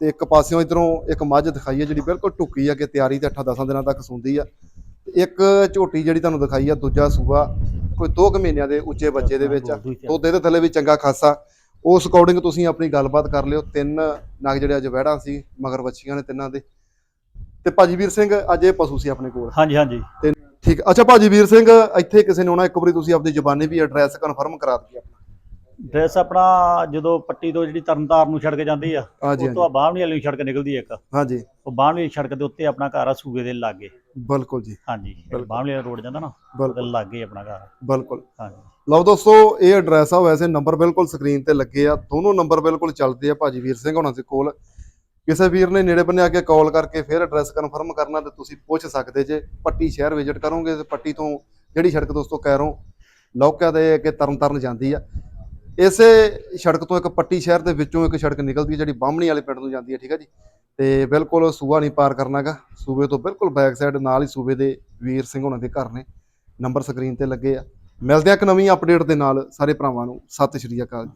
ਤੇ ਇੱਕ ਪਾਸਿਓਂ ਇਧਰੋਂ ਇੱਕ ਮੱਝ ਦਿਖਾਈ ਹੈ ਜਿਹੜੀ ਬਿਲਕੁਲ ਟੁੱਕੀ ਆ ਕਿ ਤਿਆਰੀ ਤੇ 8-10 ਦਿਨਾਂ ਤੱਕ ਸੁੰਦੀ ਆ। ਤੇ ਇੱਕ ਝੋਟੀ ਜਿਹੜੀ ਤੁਹਾਨੂੰ ਦਿਖਾਈ ਆ ਦੂਜਾ ਸੂਆ ਕੋਈ 2 ਕੁ ਮਹੀਨਿਆਂ ਦੇ ਉੱਚੇ ਬੱਚੇ ਦੇ ਵਿੱਚ ਦੁੱਧ ਇਹਦੇ ਥੱਲੇ ਵੀ ਚੰਗਾ ਖਾਸਾ। ਉਸ ਅਕੋਰਡਿੰਗ ਤੁਸੀਂ ਆਪਣੀ ਗੱਲਬਾਤ ਕਰ ਲਿਓ। ਤਿੰਨ ਨਗ ਜਿਹੜੇ ਅੱਜ ਵਹਿੜਾ ਸੀ ਮਗਰ ਵੱਛੀਆਂ ਨੇ ਤਿੰਨਾਂ ਦੇ। ਤੇ ਭਾਜੀ ਵੀਰ ਸਿੰਘ ਅੱਜ ਇਹ ਪਸ਼ੂ ਸੀ ਆਪਣੇ ਕੋਲ। ਹਾਂਜੀ ਹਾਂਜੀ। ਠੀਕ। ਅੱਛਾ ਭਾਜੀ ਵੀਰ ਸਿੰਘ ਇੱਥੇ ਕਿਸੇ ਨੇ ਆਉਣਾ? ਇੱਕ ਵਾਰੀ ਤੁਸੀਂ ਆਪਣੀ ਜ਼ੁਬਾਨੀ ਵੀ ਐਡਰੈਸ ਕਨਫਰਮ ਕਰਾ ਦਈਏ ਆਪਣਾ। ਡਰੈਸ ਆਪਣਾ ਜਦੋਂ ਪੱਟੀ ਤੋਂ ਜਿਹੜੀ ਤਰਨਤਾਰਨ ਨੂੰ ਸੜਕ ਜਾਂਦੀ ਆ ਹਾਂਜੀ ਉਸ ਤੋਂ ਬਾਹਮਣੀ ਵਾਲੀ ਸੜਕ ਨਿਕਲਦੀ ਆ ਇੱਕ। ਹਾਂਜੀ। ਉਹ ਬਾਹਮਣੀ ਵਾਲੀ ਸੜਕ ਦੇ ਉੱਤੇ ਆਪਣਾ ਘਰ ਆ ਸੂਬੇ ਦੇ ਲਾਗੇ। ਬਿਲਕੁਲ ਜੀ। ਹਾਂਜੀ ਵਾਲਾ ਰੋਡ ਜਾਂਦਾ ਨਾ ਬਿਲਕੁਲ। ਲਾਗੇ ਆਪਣਾ ਘਰ ਬਿਲਕੁਲ। ਹਾਂਜੀ। ਲਓ ਦੋਸਤੋ ਇਹ ਐਡਰੈਸ ਆ ਵੈਸੇ ਨੰਬਰ ਬਿਲਕੁਲ ਸਕਰੀਨ ਤੇ ਲੱਗੇ ਆ। ਦੋਨੋਂ ਨੰਬਰ ਬਿਲਕੁਲ ਚੱਲਦੇ ਆ ਭਾਜੀ ਵੀਰ ਸਿੰਘ ਹੋਣਾ ਦੇ ਕੋਲ। ਕਿਸੇ ਵੀਰ ਨੇ ਨੇੜੇ ਬੰਨੇ ਆ ਕੇ ਕਾਲ ਕਰਕੇ ਫਿਰ ਐਡਰੈਸ ਕਨਫਰਮ ਕਰਨਾ ਤੇ ਤੁਸੀਂ ਪੁੱਛ ਸਕਦੇ ਜੇ ਪੱਟੀ ਸ਼ਹਿਰ ਵਿਜ਼ਿਟ ਕਰੋਗੇ ਤੇ ਪੱਟੀ ਤੋਂ ਜਿਹੜੀ ਸੜਕ ਦੋਸਤੋ ਕੈਰੋਂ ਲੌਕਿਆ ਦੇ ਅੱਗੇ ਤਰਨ ਤਾਰਨ ਜਾਂਦੀ ਆ। ਇਸੇ ਸੜਕ ਤੋਂ ਇੱਕ ਪੱਟੀ ਸ਼ਹਿਰ ਦੇ ਵਿੱਚੋਂ ਇੱਕ ਸੜਕ ਨਿਕਲਦੀ ਹੈ, ਜਿਹੜੀ ਬਾਹਮਣੀ ਵਾਲੇ ਪਿੰਡ ਨੂੰ ਜਾਂਦੀ ਹੈ, ਠੀਕ ਹੈ ਜੀ। ਤੇ ਬਿਲਕੁਲ ਸੂਆ ਨਹੀਂ ਪਾਰ ਕਰਨਾਗਾ ਸੂਬੇ ਤੋਂ ਬਿਲਕੁਲ ਬੈਕ ਸਾਈਡ ਨਾਲ ਹੀ ਸੂਬੇ ਦੇ ਵੀਰ ਸਿੰਘ ਉਹਨਾਂ ਦੇ ਘਰ ਨੇ। ਨੰਬਰ ਸਕਰੀਨ ਤੇ ਲੱਗੇ ਆ। ਮਿਲਦੇ ਆ ਇੱਕ ਨਵੀਂ ਅਪਡੇਟ ਦੇ ਨਾਲ। ਸਾਰੇ ਭਰਾਵਾਂ ਨੂੰ ਸਤਿ ਸ਼੍ਰੀ ਅਕਾਲ ਜੀ।